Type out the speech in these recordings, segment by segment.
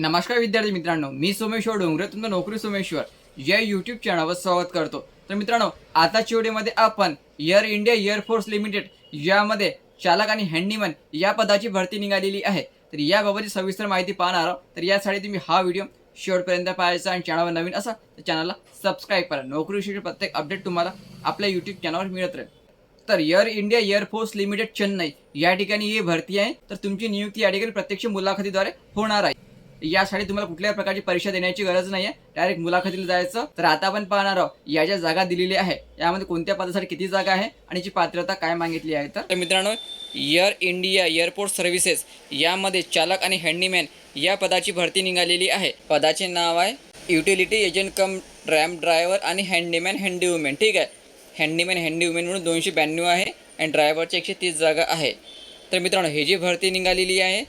नमस्कार विद्यार्थी मित्रांनो मी सोमेश्वर डोंगरे तुमचं नोकरी सोमेश्वर या यूट्यूब चॅनलवर स्वागत करतो. तर मित्रांनो आताच्या व्हिडिओमध्ये आपण एअर इंडिया एअरफोर्स लिमिटेड यामध्ये चालक आणि हँडीमॅन या पदाची भरती निघालेली आहे. तर याबाबतची सविस्तर माहिती पाहणार आहोत. तर यासाठी तुम्ही हा व्हिडिओ शेवटपर्यंत पाहायचा आणि चॅनलवर नवीन असा तर चॅनलला सबस्क्राईब करा. नोकरीविषयी प्रत्येक अपडेट तुम्हाला आपल्या यूट्यूब चॅनलवर मिळत राहील. तर air India air force limited Chennai या ठिकाणी ही भरती आहे. तर तुमची नियुक्ती या ठिकाणी प्रत्यक्ष मुलाखतीद्वारे होणार आहे. यासाठी तुम्हाला कुठल्याही प्रकारची परीक्षा देण्याची गरज नाही आहे डायरेक्ट मुलाखतीला जायचं. तर आता आपण पाहणार आहोत या ज्या जागा दिलेल्या आहे यामध्ये कोणत्या पदासाठी किती जागा आहे आणि जी पात्रता काय मागितली आहे तर? मित्रांनो एअर इंडिया एअरपोर्ट सर्व्हिसेस यामध्ये चालक आणि हँडीमॅन या पदाची भरती निघालेली आहे. पदाचे नाव आहे utility agent cum ramp driver आणि हँडीमॅन हँडी वुमेन ठीक आहे? हँडीमॅन हँडी वुमेन म्हणून दोनशे ब्याण्णव आहे आणि ड्रायव्हरची एकशे तीस जागा आहे. तर मित्रांनो ही जी भरती निघालेली आहे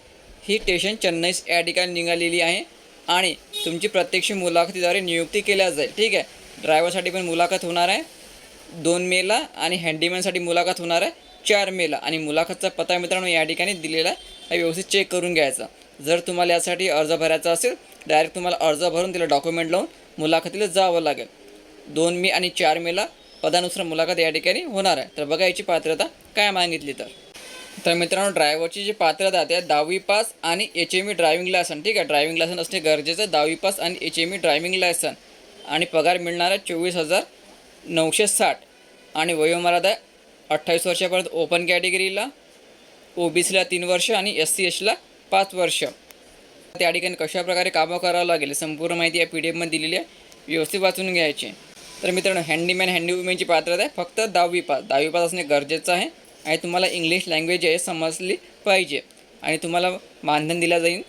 ही स्टेशन चेन्नईस या ठिकाणी निघालेली आहे. आणि तुमची प्रत्यक्ष मुलाखतीद्वारे नियुक्ती केल्या जाईल. ठीक आहे? ड्रायव्हरसाठी पण मुलाखत होणार आहे. दोन मेला आणि हँडीमॅनसाठी मुलाखत होणार आहे. चार मेला. आणि मुलाखतचा पत्ता मित्रांनो या ठिकाणी दिलेला आहे. हा व्यवस्थित चेक करून घ्यायचा. जर तुम्हाला यासाठी अर्ज भरायचा असेल डायरेक्ट तुम्हाला अर्ज भरून तिला डॉक्युमेंट लावून मुलाखतीला जावं लागेल. दोन मे आणि चार मेला पदानुसार मुलाखत या ठिकाणी होणार आहे. तर बघा याची पात्रता काय मागितली तर. तर मित्रांनो ड्रायव्हरची जी पात्रता आहे दहावी पास आणि H M E driving licence ठीक आहे? ड्रायव्हिंग लायसन असणे गरजेचं आहे दहावी पास आणि H M E driving licence आणि पगार मिळणार आहे चोवीस हजार नऊशे साठ. आणि वयोमर्यादा आहे अठ्ठावीस वर्षापर्यंत ओपन कॅटेगरीला ओ बी सीला तीन वर्ष आणि एस सी एसला पाच वर्ष. त्या ठिकाणी कशाप्रकारे कामं करावं लागेल संपूर्ण माहिती या पी डी एफमध्ये दिलेली आहे. व्यवस्थित वाचून घ्यायची. तर मित्रांनो हँडीमॅन हँडीवुमेनची पात्रता आहे फक्त दहावी पास. दहावी पास असणे गरजेचं आहे. आणि तुम्हाला इंग्लिश लँग्वेज आहे समजली पाहिजे. आणि तुम्हाला मानधन दिलं जाईल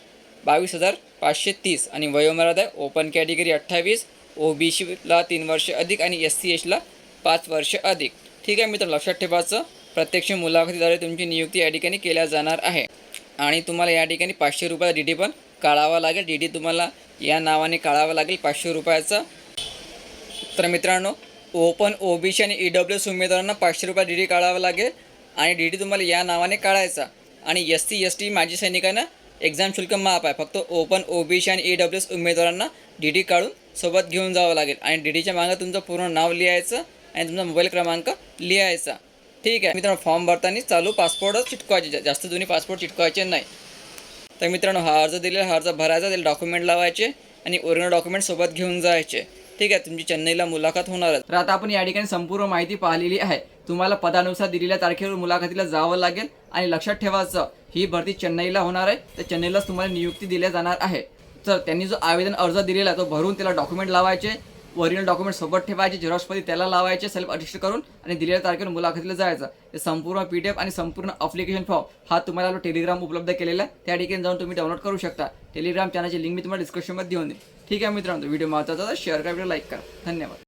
बावीस हजार पाचशे तीस. आणि वयोमर्यादा ओपन कॅटेगरी अठ्ठावीस. ओ बी सीला तीन वर्ष अधिक आणि एस सी एचला पाच वर्ष अधिक. ठीक आहे मित्र लक्षात ठेवायचं प्रत्यक्ष मुलाखतीद्वारे तुमची नियुक्ती या ठिकाणी केल्या जाणार आहे. आणि तुम्हाला या ठिकाणी पाचशे रुपयाचा डी डी पण काढावा लागेल. डी डी तुम्हाला या नावाने काढावा लागेल पाचशे रुपयाचा. तर मित्रांनो ओपन ओ बी सी आणि ई डब्ल्यू एस उमेदवारांना पाचशे रुपये डी डी काढावा लागेल. आणि डी डी तुम्हाला या नावाने काढायचा. आणि एस सी एस टी माजी सैनिकांना एक्झाम शुल्क माफ आहे. फक्त ओपन ओ बी सी आणि ई डब्ल्यू एस उमेदवारांना डी डी काढून सोबत घेऊन जावं लागेल. आणि डी डीच्या मागं तुमचं पूर्ण नाव लिहायचं आणि तुमचा मोबाईल क्रमांक लिहायचा. ठीक आहे. मित्रांनो फॉर्म भरताना चालू पासपोर्टच चिटकवायचे. जास्त जुनी पासपोर्ट चिटकवायचे नाही. तर मित्रांनो हा अर्ज दिलेला हा अर्ज भरायचा. त्याला डॉक्युमेंट लावायचे आणि ओरिजिनल डॉक्युमेंट सोबत घेऊन जायचे. ठीक आहे तुमची चेन्नईला मुलाखत होणार आहे. तर आता आपण या ठिकाणी संपूर्ण माहिती पाहिलेली आहे. तुम्हाला पदानुसार दिलेल्या तारखेवर मुलाखतीला जावं लागेल. आणि लक्षात ठेवायचं ही भरती चेन्नईला होणार आहे. तर चेन्नईलाच तुम्हाला नियुक्ती दिल्या जाणार आहे. तर त्यांनी जो आवेदन अर्ज दिलेला तो भरून त्याला डॉक्युमेंट लावायचे ओरिजिनल डॉक्युमेंट सोबत ठेवायचे झेरॉक्समध्ये त्याला लावायचे सेल्फ अटेस्ट करून आणि दिलेल्या तारखेवर मुलाखतीला जायचं. ते संपूर्ण पी डी एफ आणि संपूर्ण अप्लिकेशन फॉर्म हा तुम्हाला टेलिग्राम उपलब्ध केलेला आहे. त्या ठिकाणी जाऊन तुम्ही डाउनलोड करू शकता. टेलिग्राम चॅनलची लिंक मी तुम्हाला डिस्क्रिप्शनमध्ये देऊन देईन. ठीक आहे मित्रांनो व्हिडिओ महत्त्वाचा शेअर करा व्हिडिओ लाईक करा. धन्यवाद.